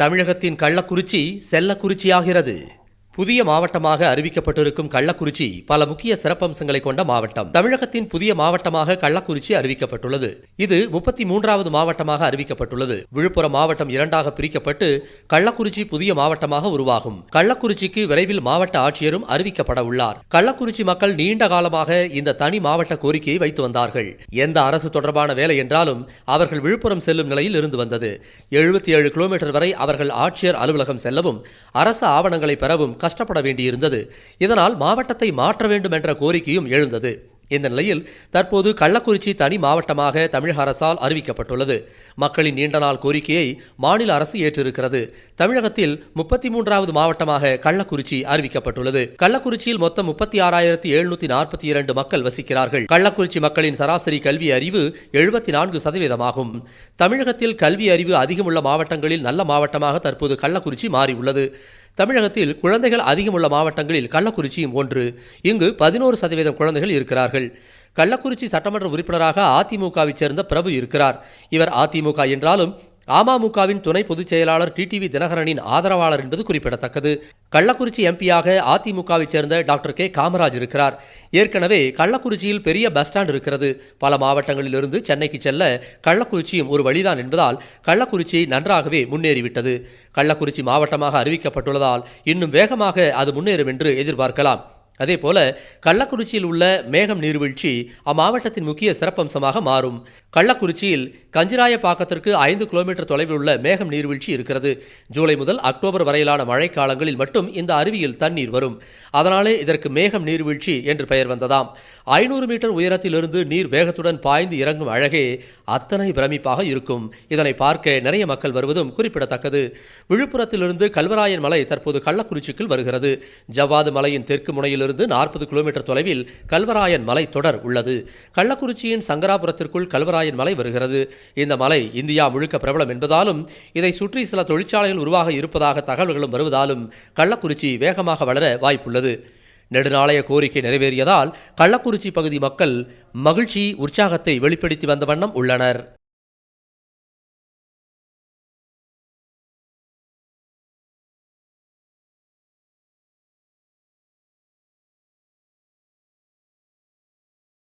தமிழகத்தின் கள்ளக்குறிச்சி செல்லக்குறிச்சியாகிறது. புதிய மாவட்டமாக அறிவிக்கப்பட்டிருக்கும் கள்ளக்குறிச்சி பல முக்கிய சிறப்பம்சங்களை கொண்ட மாவட்டம். தமிழகத்தின் புதிய மாவட்டமாக கள்ளக்குறிச்சி அறிவிக்கப்பட்டுள்ளது. இது முப்பத்தி மூன்றாவது மாவட்டமாக அறிவிக்கப்பட்டுள்ளது. விழுப்புரம் மாவட்டம் இரண்டாக பிரிக்கப்பட்டு கள்ளக்குறிச்சி புதிய மாவட்டமாக உருவாகும். கள்ளக்குறிச்சிக்கு விரைவில் மாவட்ட ஆட்சியரும் அறிவிக்கப்பட உள்ளார். கள்ளக்குறிச்சி மக்கள் நீண்ட காலமாக இந்த தனி மாவட்ட கோரிக்கையை வைத்து வந்தார்கள். எந்த அரசு தொடர்பான வேலை என்றாலும் அவர்கள் விழுப்புரம் செல்லும் நிலையில் இருந்து வந்தது. எழுபத்தி ஏழு கிலோமீட்டர் வரை அவர்கள் ஆட்சியர் அலுவலகம் செல்லவும் அரசு ஆவணங்களை பெறவும் கஷ்டப்பட வேண்டியிருந்தது. இதனால் மாவட்டத்தை மாற்ற வேண்டும் என்ற கோரிக்கையும் எழுந்தது. இந்த நிலையில் தற்போது கள்ளக்குறிச்சி தனி மாவட்டமாக தமிழக அரசால் அறிவிக்கப்பட்டுள்ளது. மக்களின் நீண்ட நாள் கோரிக்கையை மாநில அரசு ஏற்றிருக்கிறது. தமிழகத்தில் முப்பத்தி மூன்றாவது மாவட்டமாக கள்ளக்குறிச்சி அறிவிக்கப்பட்டுள்ளது. கள்ளக்குறிச்சியில் மொத்தம் முப்பத்தி ஆறாயிரத்தி எழுநூத்தி நாற்பத்தி இரண்டு மக்கள் வசிக்கிறார்கள். கள்ளக்குறிச்சி மக்களின் சராசரி கல்வி அறிவு எழுபத்தி நான்கு சதவீதமாகும். தமிழகத்தில் கல்வி அறிவு அதிகமுள்ள மாவட்டங்களில் நல்ல மாவட்டமாக தற்போது கள்ளக்குறிச்சி மாறியுள்ளது. தமிழகத்தில் குழந்தைகள் அதிகமுள்ள மாவட்டங்களில் கள்ளக்குறிச்சியும் ஒன்று. இங்கு பதினோரு சதவீதம் குழந்தைகள் இருக்கிறார்கள். கள்ளக்குறிச்சி சட்டமன்ற உறுப்பினராக அதிமுகவைச் சேர்ந்த பிரபு இருக்கிறார். இவர் அதிமுக என்றாலும் அமமுகவின் துணை பொதுச் செயலாளர் டிடிவி தினகரனின் ஆதரவாளர் என்பது குறிப்பிடத்தக்கது. கள்ளக்குறிச்சி எம்பியாக அதிமுகவைச் சேர்ந்த டாக்டர் கே. காமராஜ் இருக்கிறார். ஏற்கனவே கள்ளக்குறிச்சியில் பெரிய பஸ் ஸ்டாண்ட் இருக்கிறது. பல மாவட்டங்களிலிருந்து சென்னைக்கு செல்ல கள்ளக்குறிச்சியும் ஒரு வழிதான் என்பதால் கள்ளக்குறிச்சி நன்றாகவே முன்னேறிவிட்டது. கள்ளக்குறிச்சி மாவட்டமாக அறிவிக்கப்பட்டுள்ளதால் இன்னும் வேகமாக அது முன்னேறும் என்று எதிர்பார்க்கலாம். அதேபோல கள்ளக்குறிச்சியில் உள்ள மேகம் நீர்வீழ்ச்சி அம்மாவட்டத்தின் முக்கிய சிறப்பம்சமாக மாறும். கள்ளக்குறிச்சியில் கஞ்சிராயப்பாக்கத்திற்கு ஐந்து கிலோமீட்டர் தொலைவில் உள்ள மேகம் நீர்வீழ்ச்சி இருக்கிறது. ஜூலை முதல் அக்டோபர் வரையிலான மழைக்காலங்களில் மட்டும் இந்த அருவியில் தண்ணீர் வரும். அதனாலே இதற்கு மேகம் நீர்வீழ்ச்சி என்று பெயர் வந்ததாம். ஐநூறு மீட்டர் உயரத்திலிருந்து நீர் வேகத்துடன் பாய்ந்து இறங்கும் அழகே அத்தனை பிரமிப்பாக இருக்கும். இதனை பார்க்க நிறைய மக்கள் வருவதும் குறிப்பிடத்தக்கது. விழுப்புரத்திலிருந்து கல்வராயன் மலை தற்போது கள்ளக்குறிச்சிக்குள் வருகிறது. ஜவ்வாது மலையின் தெற்கு முனையிலிருந்து நாற்பது கிலோமீட்டர் தொலைவில் கல்வராயன் மலை தொடர் உள்ளது. கள்ளக்குறிச்சியின் சங்கராபுரத்திற்குள் கல்வராயன் மலை வருகிறது. இந்த மலை இந்தியா முழுக்க பிரபலம் என்பதாலும் இதை சுற்றி சில தொழிற்சாலைகள் உருவாக இருப்பதாக தகவல்களும் வருவதாலும் கள்ளக்குறிச்சி வேகமாக வளர வாய்ப்புள்ளது. நெடுநாளைய கோரிக்கை நிறைவேறியதால் கள்ளக்குறிச்சி பகுதி மக்கள் மகிழ்ச்சி உற்சாகத்தை வெளிப்படுத்தி வந்த வண்ணம் உள்ளனர்.